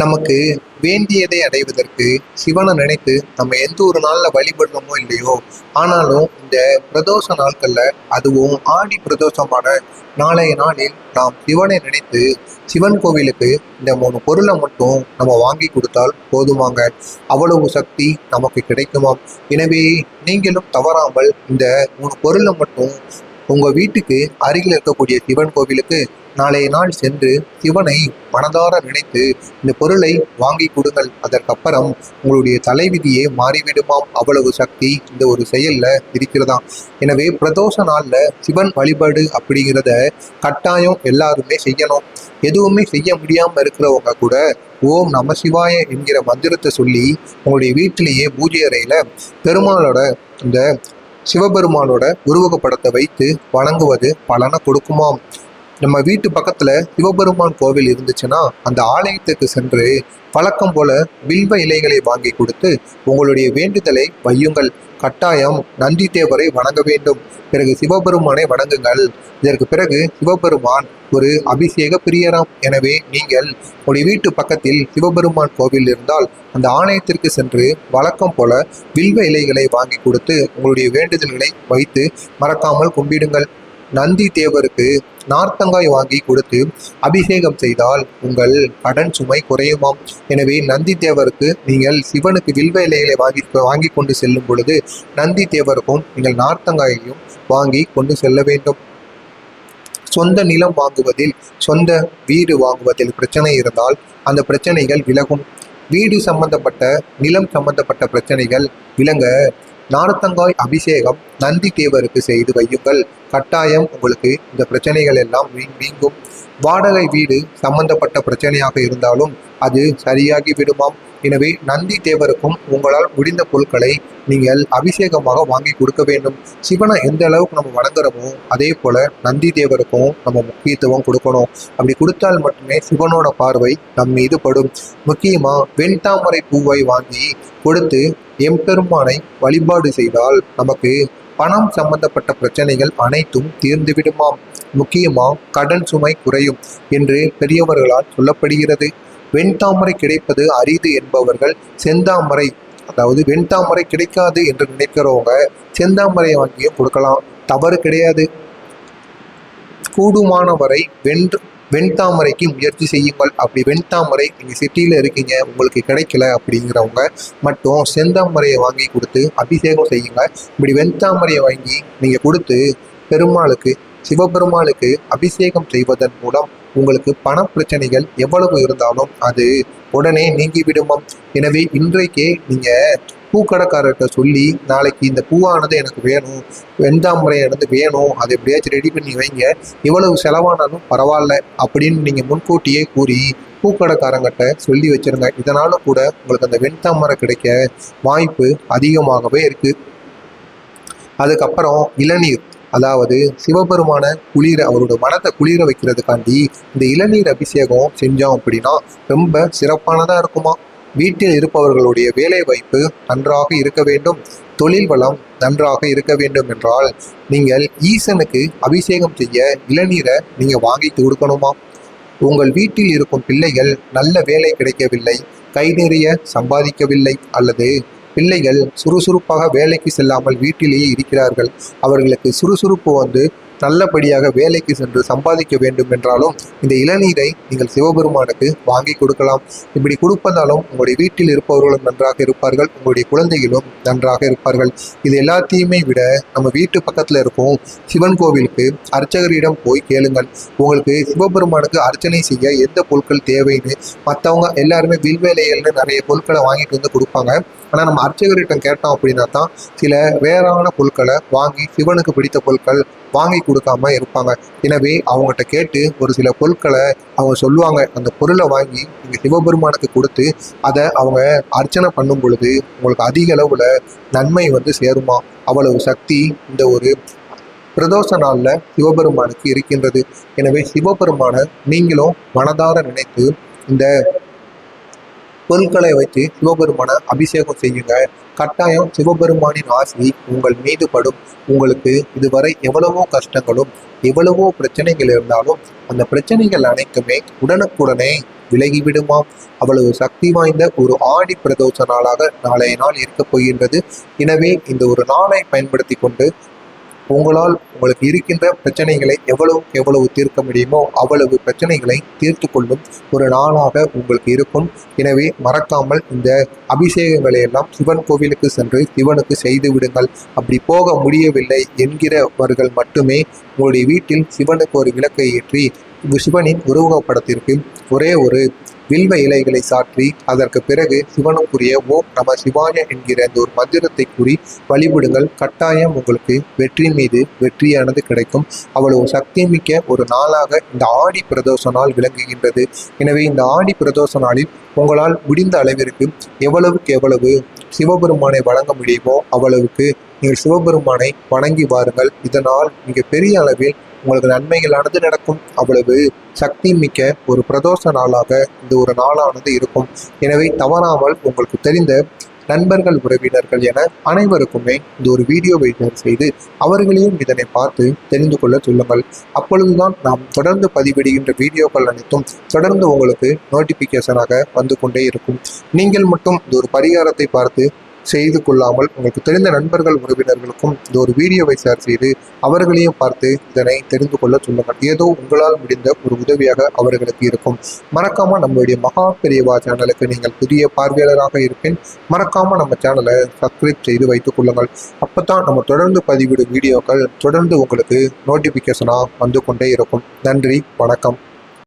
நமக்கு வேண்டியதை அடைவதற்கு சிவனை நினைத்து நம்ம எந்த ஒரு நாளில் வழிபடுறோமோ இல்லையோ ஆனாலும் இந்த பிரதோஷ நாட்களில் அதுவும் ஆடி பிரதோஷமான நாளைய நாளில் நாம் சிவனை நினைத்து சிவன் கோவிலுக்கு இந்த மூணு பொருளை மட்டும் நம்ம வாங்கி கொடுத்தால் போதுமாங்க. அவ்வளவு சக்தி நமக்கு கிடைக்குமாம். எனவே நீங்களும் தவறாமல் இந்த மூணு பொருளை மட்டும் உங்கள் வீட்டுக்கு அருகில் இருக்கக்கூடிய சிவன் கோவிலுக்கு நாளைய நாள் சென்று சிவனை மனதார நினைத்து இந்த பொருளை வாங்கி கொடுங்கள் அதற்கப்புறம் உங்களுடைய தலைவிதியே மாறிவிடுமாம். அவ்வளவு சக்தி இந்த ஒரு செயல்ல இருக்கிறதாம் எனவே பிரதோஷ நாள்ல சிவன் வழிபாடு அப்படிங்கிறத கட்டாயம் எல்லாருமே செய்யணும். எதுவுமே செய்ய முடியாம இருக்கிறவங்க கூட ஓம் நம சிவாய என்கிற மந்திரத்தை சொல்லி உங்களுடைய வீட்டிலேயே பூஜை அறையில பெருமாளோட இந்த சிவபெருமானோட உருவகப்படத்தை வைத்து வணங்குவது பலனை கொடுக்குமாம். நம்ம வீட்டு பக்கத்துல சிவபெருமான் கோவில் இருந்துச்சுன்னா அந்த ஆலயத்துக்கு சென்று வழக்கம் போல வில்வ இலைகளை வாங்கி கொடுத்து உங்களுடைய வேண்டுதலை வையுங்கள். கட்டாயம் நந்தி தேவரை வணங்க வேண்டும். பிறகு சிவபெருமானை வணங்குங்கள். இதற்கு பிறகு சிவபெருமான் ஒரு அபிஷேக பிரியராம். எனவே நீங்கள் உங்களுடைய வீட்டு பக்கத்தில் சிவபெருமான் கோவில் இருந்தால் அந்த ஆலயத்திற்கு சென்று வழக்கம் போல வில்வ இலைகளை வாங்கி கொடுத்து உங்களுடைய வேண்டுதல்களை வைத்து மறக்காமல் கும்பிடுங்கள். நந்தி தேவருக்கு நார்த்தங்காய் வாங்கி கொடுத்து அபிஷேகம் செய்தால் உங்கள் கடன் சுமை குறையுமாம். எனவே நந்தி தேவருக்கு நீங்கள் சிவனுக்கு வில்வ இலைகளை வாங்கி வாங்கி கொண்டு செல்லும் பொழுது நந்தி தேவருக்கும் நீங்கள் நார்த்தங்காயையும் வாங்கி கொண்டு செல்ல வேண்டும். சொந்த நிலம் வாங்குவதில் சொந்த வீடு வாங்குவதில் பிரச்சனை இருந்தால் அந்த பிரச்சனைகள் விலகும். வீடு சம்பந்தப்பட்ட நிலம் சம்பந்தப்பட்ட பிரச்சனைகள் விலங்க நாரத்தங்காய் அபிஷேகம் நந்தி தேவருக்கு செய்து வையுங்கள். கட்டாயம் உங்களுக்கு இந்த பிரச்சனைகள் எல்லாம் வீ- நீங்கும் வாடகை வீடு சம்பந்தப்பட்ட பிரச்சனையாக இருந்தாலும் அது சரியாகி விடுமாம். எனவே நந்தி தேவருக்கும் உங்களால் முடிந்த பொருட்களை நீங்கள் அபிஷேகமாக வாங்கி கொடுக்க வேண்டும். சிவனை எந்த அளவுக்கு நம்ம வணங்குறோமோ அதே போல நந்தி தேவருக்கும் நம்ம முக்கியத்துவம் கொடுக்கணும். அப்படி கொடுத்தால் மட்டுமே சிவனோட பார்வை நம் மீது படும். முக்கியமாக வெண்தாமரை பூவை வாங்கி கொடுத்து எம்பெருமானை வழிபாடு செய்தால் நமக்கு பணம் சம்பந்தப்பட்ட பிரச்சனைகள் அனைத்தும் தீர்ந்துவிடுமாம். முக்கியமாக கடன் சுமை குறையும் என்று பெரியவர்களால் சொல்லப்படுகிறது. வெண்தாமரை கிடைப்பது அரிது என்பவர்கள் செந்தாமரை அதாவது வெண்தாமரை கிடைக்காது என்று நினைக்கிறவங்க செந்தாமரை வாங்கியும் கொடுக்கலாம். தவறு கிடையாது. கூடுமானவரை வென்று வெண்தாமரைக்கு முயற்சி செய்யுங்கள். அப்படி வெண்தாமரை நீங்கள் சிட்டியில் இருக்கீங்க உங்களுக்கு கிடைக்கல அப்படிங்கிறவங்க மட்டும் செந்தாமரையை வாங்கி கொடுத்து அபிஷேகம் செய்யுங்க. இப்படி வெண்தாமரையை வாங்கி நீங்கள் கொடுத்து பெருமாளுக்கு சிவபெருமாளுக்கு அபிஷேகம் செய்வதன் மூலம் உங்களுக்கு பண பிரச்சனைகள் எவ்வளவு இருந்தாலும் அது உடனே நீங்கிவிடுமாம் எனவே இன்றைக்கே நீங்கள் பூக்கடைக்காரர்கிட்ட சொல்லி நாளைக்கு இந்த பூவானது எனக்கு வேணும். வெந்தாமரையானது வேணும். அதை எப்படியாச்சும் ரெடி பண்ணி வைங்க. இவ்வளவு செலவானாலும் பரவாயில்ல அப்படின்னு நீங்கள் முன்கூட்டியே கூறி பூக்கடைக்காரங்கிட்ட சொல்லி வச்சிருங்க. இதனால கூட உங்களுக்கு அந்த வெண்தாமரை கிடைக்க வாய்ப்பு அதிகமாகவே இருக்குது அதுக்கப்புறம் இளநீர். அதாவது சிவபெருமான குளிர அவரோட மனத்தை குளிர வைக்கிறதுக்காண்டி இந்த இளநீர் அபிஷேகம் செஞ்சோம் அப்படின்னா ரொம்ப சிறப்பானதாக இருக்குமா? வீட்டில் இருப்பவர்களுடைய வேலை வாய்ப்பு நன்றாக இருக்க வேண்டும். தொழில் வளம் நன்றாக இருக்க வேண்டும் என்றால் நீங்கள் ஈசனுக்கு அபிஷேகம் செய்ய இளநீரை நீங்கள் வாங்கி கொடுக்கணுமா? உங்கள் வீட்டில் இருக்கும் பிள்ளைகள் நல்ல வேலை கிடைக்கவில்லை கை நிறைய சம்பாதிக்கவில்லை அல்லது பிள்ளைகள் சுறுசுறுப்பாக வேலைக்கு செல்லாமல் வீட்டிலேயே இருக்கிறார்கள். அவர்களுக்கு சுறுசுறுப்பு வந்து நல்லபடியாக வேலைக்கு சென்று சம்பாதிக்க வேண்டும் என்றாலும் இந்த இளநீரை நீங்கள் சிவபெருமானுக்கு வாங்கி கொடுக்கலாம். இப்படி கொடுப்பதாலும் உங்களுடைய வீட்டில் இருப்பவர்களும் நன்றாக இருப்பார்கள் உங்களுடைய குழந்தைகளும் நன்றாக இருப்பார்கள். இது எல்லாத்தையுமே விட நம்ம வீட்டு பக்கத்தில் இருக்கும் சிவன் கோவிலுக்கு அர்ச்சகரிடம் போய் கேளுங்கள். உங்களுக்கு சிவபெருமானுக்கு அர்ச்சனை செய்ய எந்த பொருட்கள் தேவைன்னு மற்றவங்க எல்லாருமே வில்வேலைகள்னு நிறைய பொருட்களை வாங்கிட்டு வந்து கொடுப்பாங்க. ஆனால் நம்ம அர்ச்சகர்கிட்ட கேட்டோம் அப்படின்னா தான் சில வேறான பொருட்களை வாங்கி சிவனுக்கு பிடித்த பொருட்கள் வாங்கி கொடுக்காம இருப்பாங்க. எனவே அவங்ககிட்ட கேட்டு ஒரு சில பொருட்களை அவங்க சொல்லுவாங்க. அந்த பொருளை வாங்கி நீங்கள் சிவபெருமானுக்கு கொடுத்து அதை அவங்க அர்ச்சனை பண்ணும் பொழுது உங்களுக்கு அதிக அளவில் நன்மை வந்து சேருமா? அவ்வளவு சக்தி இந்த ஒரு பிரதோஷ நாளில் சிவபெருமானுக்கு இருக்கின்றது. எனவே சிவபெருமானை நீங்களும் மனதார நினைத்து இந்த பொருட்களை வைத்து சிவபெருமானை அபிஷேகம் செய்யுங்க. கட்டாயம் சிவபெருமானின் ஆசி உங்கள் மீது படும். உங்களுக்கு இதுவரை எவ்வளவோ கஷ்டங்களும் எவ்வளவோ பிரச்சனைகள் இருந்தாலும் அந்த பிரச்சனைகள் அனைத்துமே உடனுக்குடனே விலகிவிடுமாம் அவ்வளவு சக்தி வாய்ந்த ஒரு ஆடி பிரதோஷ நாளாக நாளைய நாள் இருக்கப் போகின்றது. எனவே இந்த ஒரு நாளை பயன்படுத்தி கொண்டு உங்களால் உங்களுக்கு இருக்கின்ற பிரச்சனைகளை எவ்வளவுக்கு எவ்வளவு தீர்க்க முடியுமோ அவ்வளவு பிரச்சனைகளை தீர்த்து கொள்ளும் ஒரு நாளாக உங்களுக்கு இருக்கும். எனவே மறக்காமல் இந்த அபிஷேகங்களை எல்லாம் சிவன் கோவிலுக்கு சென்று சிவனுக்கு செய்து விடுங்கள். அப்படி போக முடியவில்லை என்கிறவர்கள் மட்டுமே உங்களுடைய வீட்டில் சிவனுக்கு ஒரு விளக்கை ஏற்றி சிவனின் உருவகப்படத்திற்கு ஒரே ஒரு வில்வ இலைகளை சாற்றி அதற்கு பிறகு சிவனுக்குரிய ஓம் நம சிவாய என்கிற அந்த ஒரு மந்திரத்தை கூறி வழிபடுங்கள். கட்டாயம் உங்களுக்கு வெற்றி மீது வெற்றியானது கிடைக்கும். அவ்வளவு சக்தி மிக்க ஒரு நாளாக இந்த ஆடி பிரதோஷ நாள் விளங்குகின்றது. எனவே இந்த ஆடி பிரதோஷ நாளில் உங்களால் முடிந்த அளவிற்கு எவ்வளவுக்கு எவ்வளவு சிவபெருமானை வழங்க முடியுமோ அவ்வளவுக்கு நீங்கள் சிவபெருமானை வணங்கி வாருங்கள். இதனால் மிக பெரிய அளவில் உங்களுக்கு நன்மைகளானது நடக்கும். அவ்வளவு சக்தி மிக்க ஒரு பிரதோஷ நாளாக இந்த ஒரு நாளானது இருக்கும். எனவே தவறாமல் உங்களுக்கு தெரிந்த நண்பர்கள் உறவினர்கள் என அனைவருக்குமே இந்த ஒரு வீடியோவை ஷேர் செய்து அவர்களையும் இதனை பார்த்து தெரிந்து கொள்ள சொல்லுங்கள். அப்பொழுதுதான் நாம் தொடர்ந்து பதிவிடுகின்ற வீடியோக்கள் அனைத்தும் தொடர்ந்து உங்களுக்கு நோட்டிபிகேஷனாக வந்து கொண்டே இருக்கும். நீங்கள் மட்டும் இந்த ஒரு பரிகாரத்தை பார்த்து செய்து கொள்ளாமல் உங்களுக்கு தெரிந்த நண்பர்கள் உறவினர்களுக்கும் இந்த ஒரு வீடியோவை ஷேர் செய்து அவர்களையும் பார்த்து இதனை தெரிந்து கொள்ள சொல்லுங்கள். ஏதோ உங்களால் முடிந்த ஒரு உதவியாக அவர்களுக்கு இருக்கும். மறக்காம நம்மளுடைய மகா பெரியவா சேனலுக்கு நீங்கள் புதிய பார்வையாளராக இருப்பேன் மறக்காம நம்ம சேனலை சப்ஸ்கிரைப் செய்து வைத்துக் கொள்ளுங்கள். அப்பதான் நம்ம தொடர்ந்து பதிவிடும் வீடியோக்கள் தொடர்ந்து உங்களுக்கு நோட்டிபிகேஷனாக வந்து கொண்டே இருக்கும். நன்றி வணக்கம்.